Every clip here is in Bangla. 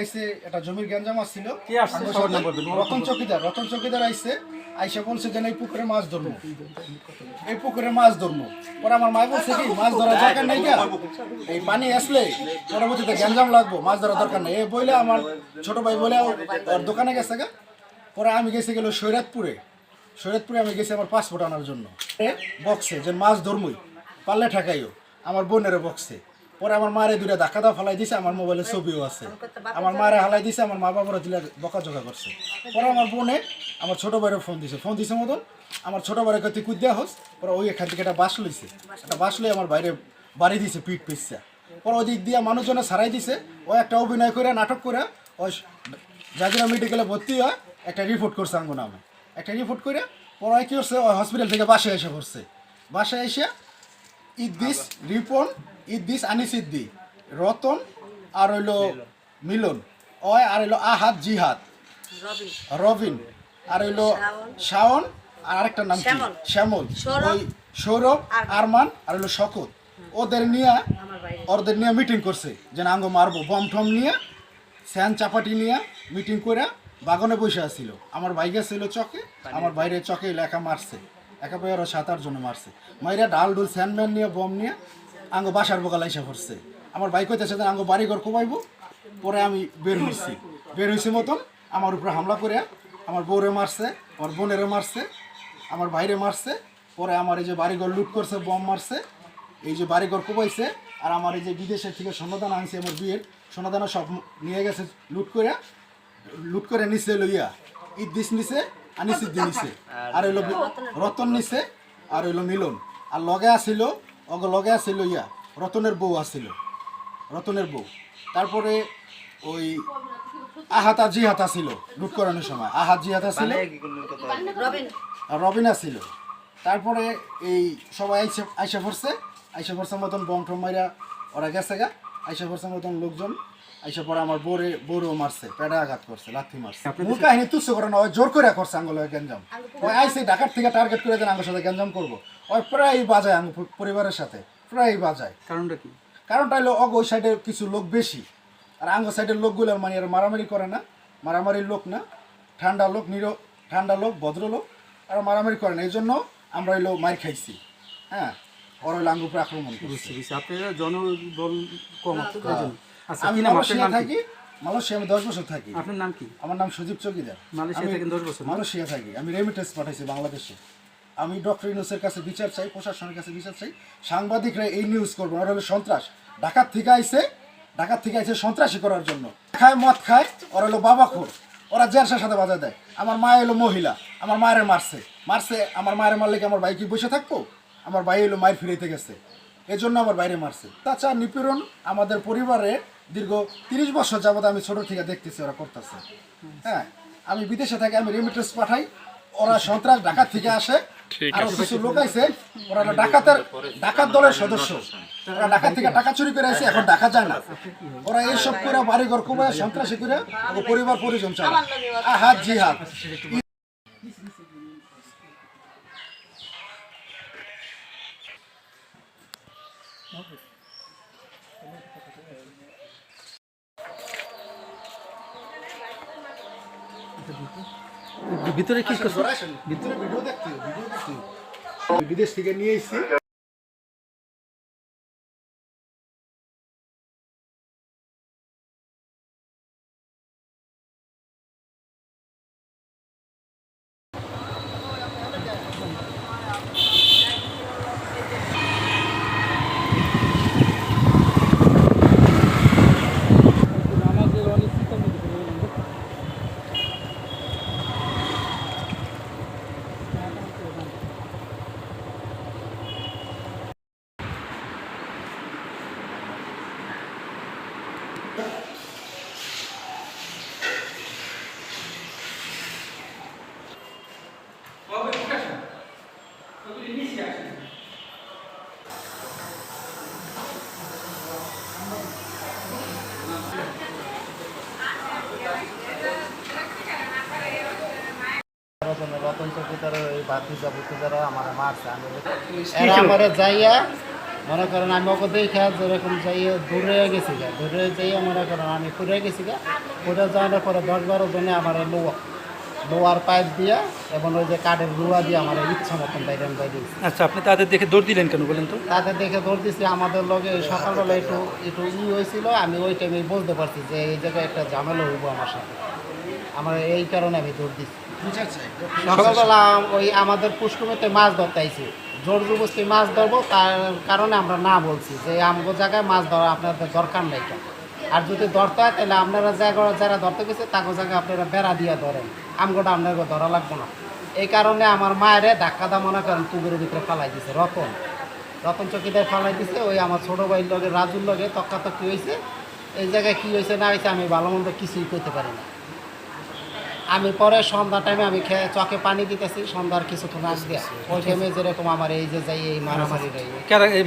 আইসে জমির আসছিল। রতন চকিদার রতন চকিদার আইসে আইসা বলছে যে এই পুকুরে মাছ ধরবো। এই পুকুরে মাছ ধরবো। পরে আমার মা বলছে কি মাছ ধরার দরকার নাই কা। এই পানি আসলে পরবর্তীতে লাগবো মাছ ধরার দরকার নেই। এই বইলে আমার ছোট ভাই বলে ওর দোকানে গেছে গা। পরে আমি গেছি গেল সৈরাতপুরে। সৈরাতপুরে আমি গেছি আমার পাসপোর্ট আনার জন্য। এ বক্সে যে মাছ ধরমই পারলে ঠেকাইও আমার বোনের বক্সে পরে আমার মারে দুটা ধাক্কা দাও ফালাই দিছে আমার মোবাইলে ছবিও আছে। আমার মারে হালাই দিছে আমার মা বাবারা দিলে বকাঝকা করছে। পরে আমার বোনে আমার ছোট ভাইয়ের ফোন দিছে। ফোন দিছে মতন আমার ছোট ভাইয়ের কাছে কুদ দেওয়া হোস? পরে ওই এখান থেকে একটা বাস লইছে। একটা বাস লই আমার বাইরে বাড়ি দিছে পিঠ পিসা পরে ওই দিক দিয়ে মানুষজনে সারাই দিছে। ও একটা অভিনয় করে নাটক করে ওই জাজিরা মেডিকেলে ভর্তি হয় একটা রিপোর্ট করছে আঙ্গো নামে একটা রিপোর্ট করে পরে কি করছে? ওই হসপিটাল থেকে বাসায় এসে পড়ছে। বাসায় এসে ইট ইদ্দিস রিপন ইদ্দিস আনিসিদ্দি রতন আর হইল মিলন ওই আর হইল আহাদ জিহাদ। রবিন। আর হইল শাওন। আর আরেকটা নাম কি? শ্যামল। ওই সৌরভ আরমান। আর হইল শকত। ওদের নিয়ে ওদের নিয়ে মিটিং করছে যে না আঙ্গ মারবো। বম ঠম নিয়ে স্যান চাপাটি নিয়ে মিটিং করে বাগানে বসে আসছিল আমার ভাই গেছিল চকে আমার বাইরে চকে লেখা মারছে। একা পাই আরও সাত আট জনে মারছে। মাইরা ডাল ডুল স্যানম্যান নিয়ে বম নিয়ে আঙ্গ বাসার বোকাল এসে পড়ছে। আমার বাইক হইতেছে আঙ্গ বাড়ি ঘর কোবাইবো পরে আমি বের হয়েছি বের হয়েছি মতন, আমার উপরে হামলা করে, আমার বউরে মারছে, আমার বোনেরে মারছে, আমার ভাইরে মারছে, পরে আমার এই যে বাড়িঘর লুট করছে, বম মারছে, এই যে বাড়িঘর কোবাইছে আর আমার এই যে বিদেশের থেকে সোনাদানা আনছে আমার বিয়ের সোনাদানা সব নিয়ে গেছে লুট করে লুট করে নিছে লইয়া। ইদ্দিস নিছে আনিসিদ্দি নিছে, আর হইল রতন নিছে, আর হইল মিলন। আর লগে আসিল অগ লগে আসিল ইয়া রতনের বউ আসিল রতনের বউ। তারপরে ওই আহাতা জিহাত আসিল লুট করানোর সময়। আহাত জিহাত আসিল। রবিন আর রবিনা ছিল তারপরে এই সবাই আইসা আইসা ফরসে আইসা পড়ছে মতন বম টম মাইরা ওরা গেছে গা। আইসা পড়ছে মতন লোকজন আইসা পরে আমার বোরে বোরও মারছে পেড়ে আঘাত করছে লাথি মারছে। মূল কাহিনী তুচ্ছ করে না ওই জোর করে করছে আঙ্গুল গ্যাঞ্জাম। ওই আইসে ঢাকার থেকে টার্গেট করে দেন আঙ্গুর সাথে গ্যাঞ্জাম করব। ওই প্রায় বাজায় আঙ্গুর পরিবারের সাথে প্রায় বাজায়। কারণটা কি? কারণটা হলো অগ ওই সাইডের কিছু লোক বেশি। আর আঙ্গ সাইডের লোকগুলো মানে আর মারামারি করে না মারামারির লোক না ঠান্ডা লোক নিরো ঠান্ডা লোক ভদ্রলোক আর মারামারি করে না। এই জন্য আমরা হইল মার খাইছি। হ্যাঁ ওর হইল উপরে আক্রমণ আপনারা জনবল কম। আচ্ছা আমি কি নাম আপনার মালয়েশিয়া থাকি। মালয়েশিয়া আমি দশ বছর থাকি। আপনার নাম কি? আমার নাম সজীব চকিদার। মালয়েশিয়া থাকেন দশ বছর মালয়েশিয়া থাকি। আমি রেমিটেন্স পাঠাইছি বাংলাদেশে। আমি ডক্টর ইউনুসের কাছে বিচার চাই প্রশাসনের কাছে বিচার চাই। সাংবাদিকরা এই নিউজ করব। ওরা হলো সন্ত্রাস। ঢাকার থেকে আইছে ঢাকার থেকে আইছে সন্ত্রাসী করার জন্য। খায় মদ খায় ওরা হলো বাবাখোর। ওরা জেরসার সাথে বাজায় দেয়। আমার মা এলো মহিলা। আমার মায়ের মারছে। মারছে আমার মায়ের মারলে কি আমার ভাই কি বসে থাকব? আমার ভাই এলো মায়ের ফিরেতে গেছে। এজন্য আমার বাইরে মারছে। তাছাড়া নিপীড়ন আমাদের পরিবারে দীর্ঘ তিরিশ বছর যাবত আমি ছোট থেকে দেখতেছি ওরা করতেছে। হ্যাঁ আমি বিদেশে থাকি আমি রেমিটেন্স পাঠাই ওরা সন্ত্রাস ঢাকা থেকে আসে আরও কিছু লোক আছে ওরা ডাকাতের ডাকাত দলের সদস্য। ওরা ঢাকা থেকে টাকা চুরি করে আসে এখন দেখা যায় না। ওরা এইসব করে বাড়ি ঘর কুমায় সন্ত্রাসী করে পরিবার পরিজন চালায়। আহাত জিহাদ। ভিতরে কি ভিতরে ভিডিও দেখতে ভিডিও দেখতে। বিদেশ থেকে নিয়ে এসেছি। রতন চকিদার ওই বাতি যাবতীয় আমার মারছে আমি এরা আমার যাইয়া মনে করেন আমি ওকে দেখে যেরকম যাই দূরে গেছি গা দূরে যাই মনে করেন আমি ফুরে গেছি গা ফুরে যাওয়ার পরে দশ বারো জনে আমার লোয়া লোয়ার পাইপ দিয়া এবং ওই যে কাঠের রুয়া দিয়ে আমার ইচ্ছা মতন বাইরে আমি দিয়েছি। আচ্ছা আপনি তাদের দেখে দৌড় দিলেন কেন বলেন তো? তাদের দেখে দৌড় দিছি আমাদের লগে সকালবেলা একটু একটু ই হয়েছিল আমি ওই টাইমে বলতে পারছি যে এই জায়গায় একটা ঝামেলা হইব আমার সাথে। আমার এই কারণে আমি দৌড় দিচ্ছি সকালবেলা ওই আমাদের পুষ্কমিতে মাছ ধরতে জোর জবস্তি মাছ ধরবো, তার কারণে আমরা না বলছি যে আমগো জায়গায় মাছ ধরা আপনাদের দরকার নাই আর যদি ধরতে হয়, তাহলে আপনারা জায়গা যারা ধরতে গেছে তাকে জায়গায় আপনারা বেড়া দিয়ে ধরেন। আমগোটা আপনাকে ধরা লাগবে না। এই কারণে আমার মায়েরে ধাক্কা দা মনে করেন পুকুরের ভিতরে ফালাই দিছে, রতন। রতন চকিদার ফালাই দিছে, ওই আমার ছোটো ভাইয়ের লগে, রাজুর লগে তক্কাতক্কি হয়েছে এই জায়গায় কী হয়েছে না হয়েছে আমি ভালো মন্দ কিছুই করতে পারি না। আমি পরে সন্ধ্যা টাইমে আমি খেয়ে চকে পানি দিতেছি সন্ধ্যার কিছুক্ষণ আগে ওই টাইমে যেরকম আমার এই যে যাই এই মারামারি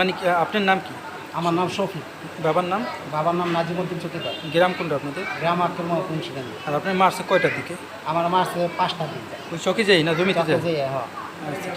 মানে কি, আপনার নাম কি? আমার নাম শফিক। বাবার নাম? বাবার নাম নাজিমুদ্দিন চকিদার। গ্রাম কোনটা আপনাদের? গ্রাম আর আক্রমণ মুন্সিগঞ্জ। আর আপনার মারছে কয়টার দিকে? আমার মাসে পাঁচটা দিকে। ওই চকে যাই না জমিতে চকে যাই? হ্যাঁ। আচ্ছা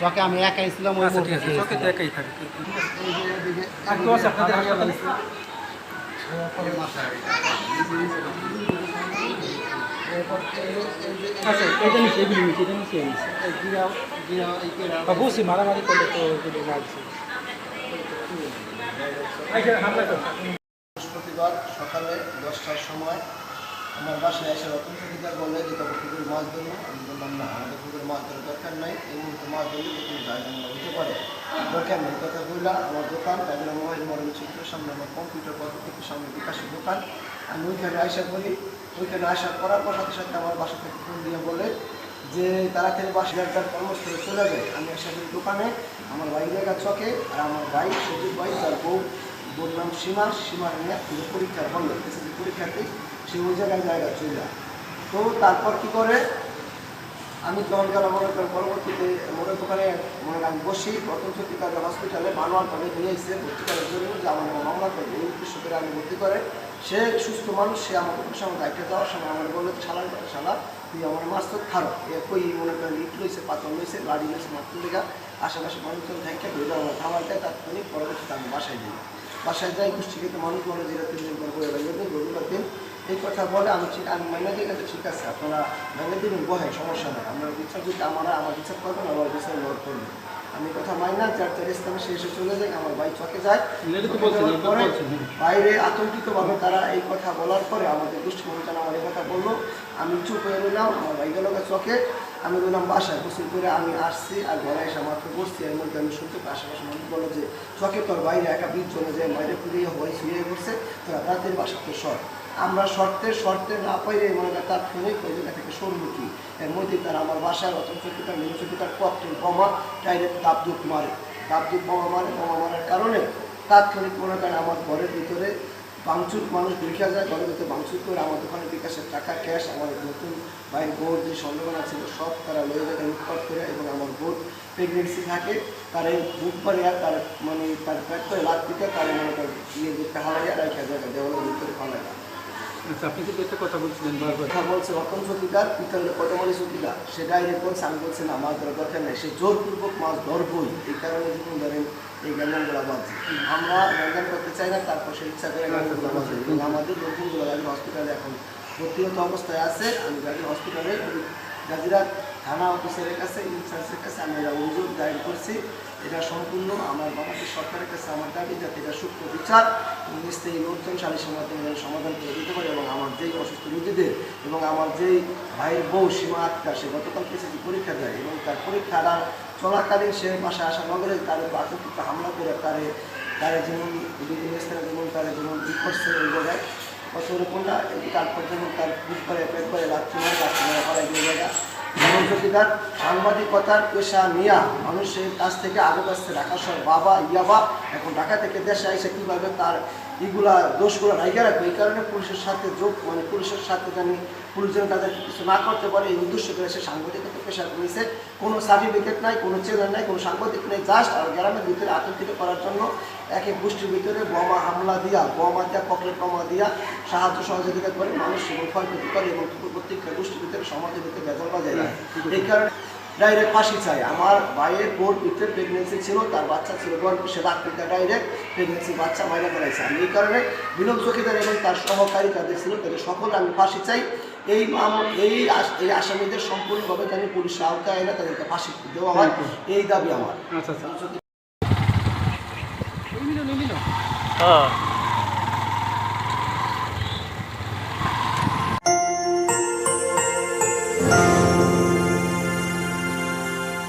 চকে আমি একাই ছিলাম ওই আচ্ছা ঠিক আছে। চকে তো একাই থাকে। আর আপনাদের হাসপাতালে? আচ্ছা এটা নিচে এগুলি নিচে এটা নিচে নিচে বুঝছি মারামারি করলে তো এগুলো লাগছে আচ্ছা বৃহস্পতিবার সকালে দশটার সময় আমার বাসায় এসে রতন চকিদার বলে যে তখন পুকুর মাছ ধরবো। আমি বললাম না আমাদের পুকুর মাছ ধরার দরকার নাই। এই মুহূর্তে মাছ ধরলে পুকুর গায়ে জমা হতে পারে। দরকার নেই কথা বললা আমার দোকান তাদের মোবাইল মডেল চিত্রের সামনে আমার কম্পিউটার পদ্ধতির সামনে বিকাশের দোকান। আমি ওইখানে আশা করি ওইখানে আসা করার পর সাথে সাথে আমার বাসা থেকে ফোন দিয়ে বলে যে তারা তাড়াতাড়ি বাসা একবার কর্মস্থলে চলে যায়। আমি আশা করি দোকানে আমার ভাই জায়গা চকে আর আমার ভাই সজিব ভাই, তার বউ বোন নাম সীমা, সীমার নিয়ে পরীক্ষার পরীক্ষা বলল এসএসসি পরীক্ষাতে সে ওই জায়গায় জায়গা চলে যায় তো তারপর কি করে? আমি যখন গেলাম মনে করেন পরবর্তীতে, মনে দোকানে মনে আমি বসি, প্রথম সত্যি তাদের হসপিটালে মানোয়ার করে নিয়ে এসে ভর্তি করার জন্য যে আমার মামলা করবে, এই উদ্দেশ্য করে আমি ভর্তি করে সে সুস্থ মানুষ, সে আমার সঙ্গে দায়িত্ব দেওয়ার সময় আমার বলল শালা, তুই আমার মাছ তো খারো কই মনে করেন, ইট লইছে, পাথর লইছে লাড়ি লইছে, মাত্র লেগা আশেপাশে মানুষজন থাকে ধরে আমার খাবার দেয় তাৎক্ষণিক পরবর্তীতে আমি বাসায় যাই। বাসায় যাই গোষ্ঠীকে মানুষ বলে, যেটা তিন দিন পর রবিবার দিন এই কথা বলে, আমি ঠিক, আমি মাইনে দিয়ে গেছে, ঠিক আছে, আপনারা মাইনে দিবেন বহে সমস্যা নেই। আপনার বিচার যদি আমরা, আমার বিচার করবেন, আমার বিচার লোড করবেন। আমি কথা মাইনা যার যার স্থানে সে এসে চলে যায় আমার ভাই চকে যায়। হুম। বাইরে আতঙ্কিতভাবে তারা এই কথা বলার পরে আমাদের মানুষজন আমার এই কথা বলল। আমি চুপ হয়ে নিলাম আমার ভাই গেল চকে। আমি বললাম বাসায় গোসল করে আমি আসছি আর ঘরে এসে মাত্র বসছি। এর মধ্যে আমি শুনতে আশেপাশে মানুষ বলো যে চকে তোর বাইরে একা বীজ চলে যায় বাইরে পুড়িয়ে হয়ে শুয়ে বসছে তোরা রাতের বাসা তো শর্ট আমরা শর্তে শর্তে না পাইলে মনে হয় তার ফোনে জায়গা থেকে কি এর মধ্যে তারা আমার বাসায় রতন চকিটার মিনু চকিটার ককটেল বোমা ডাইরেক্ট দাবদুক মারে। দাবদুক বোমা মারে, বোমা মারার কারণে তাৎক্ষণিক মনে করেন আমার ঘরের ভিতরে বাংচুর মানুষ দেখা যায়, ঘরের ভিতরে বাংচুর করে আমার দোকানে বিকাশের টাকা ক্যাশ আমার নতুন ভাইয়ের বোর্ড যে স্বর্ণগণা ছিল, সব তারা লয়ে যায় লুটপাট করে এবং আমার বোর্ড প্রেগনেন্সি থাকে। তার এই বুক করে আর তার মানে তার প্যাক করে লাভ দিতে তার মনে করেন ইয়ে হালাই আর একটা জায়গায় দেওয়ালের ভিতরে ফালাই আচ্ছা আপনি কিন্তু একটা কথা বলছিলেন বারবার। কথা বলছে রতন চকিদার পিতলের কদমালি চকিদার সে ডাইরেক্ট বলছে আমি বলছি না মাছ দরকার নেই? সে জোরপূর্বক মাছ ধরবই। এই কারণে যখন ধরেন এই গ্যাঞ্জামগুলো বাজছে আমরা গ্যাঞ্জাম করতে চাই না তারপর সে ইচ্ছা করে গ্যাঞ্জামগুলো বাজে এবং আমাদের গাজীর হসপিটালে এখন ভর্তিগত অবস্থায় আছে আমি গাজীর হসপিটালে গাজীরা থানা অফিসারের কাছে ইনচার্জের কাছে আমি অভিযোগ দায়ের করছি এটা সম্পূর্ণ আমার বাংলাদেশ সরকারের কাছে আমার দাবি যাতে এটা সূক্ষ্ম বিচার এবং স্থায়ী লোকজন সালিসের মাধ্যমে সমাধান করে দিতে পারে এবং আমার যেই অসুস্থ রোগীদের এবং আমার যেই ভাইয়ের বউ সীমা আক্তার, সে গতকাল এসেছি পরীক্ষা দেয় এবং তার পরীক্ষাটা চলাকালীন সে বাসায় আসা নগরে তার আতঙ্কিত হামলা করে তারে তারে যেমন বিভিন্ন স্থানে যেমন তারা যেমন ই কত রকমটা তারপর যেমন তার বুক করে পেট করে লাচ্ছি মারে লাচ্ছি মারে দিয়ে মনোযোগিতার সাংবাদিকতার পেশা নিয়া মানুষের কাছ থেকে আগে কাছে রাখা সব বাবা, ইয়াবা এখন ঢাকা থেকে দেশে এসে কীভাবে তার এগুলা দোষগুলো রাইখে রাখবে? এই কারণে পুলিশের সাথে যোগ মানে পুলিশের সাথে জানি পুলিশ যেন তাদের কিছু না করতে পারে, এই উদ্দেশ্য করে সে সাংবাদিকতা পেশা করেছে কোনো সার্টিফিকেট নাই, কোনো চেনার নাই, কোনো সাংবাদিক নেই, জাস্ট আর গ্রামের ভিতরে আতঙ্কিত করার জন্য এক এক গোষ্ঠীর ভিতরে বোমা হামলা দিয়া বোমা দিয়া পকেট বোমা দিয়া সাহায্য সহযোগিতা করে মানুষ এবং ক্ষয়ক্ষতি করে এবং প্রত্যেকটা গোষ্ঠীর ভিতরে সমাজের ভিতরে বেজাল বাজায় দেয়। এই কারণে ডাইরেক্ট ফাঁসি চাই আমার ভাইয়ের বোর ভিতরে প্রেগনেন্সি ছিল তার বাচ্চা ছিল গর্ভ সে রাত্রিটা ডাইরেক্ট প্রেগনেন্সি বাচ্চা মাইনা করাইছে আমি এই কারণে বিনোদ চকিদার এবং তার সহকারী তাদের ছিল তাদের সকল আমি ফাঁসি চাই। এই এই এই আসামিদের সম্পূর্ণভাবে জানি পুলিশের আওতায় এনে তাদেরকে ফাঁসি দেওয়া হয়। এই দাবি আমার। আচ্ছা আচ্ছা। হ্যাঁ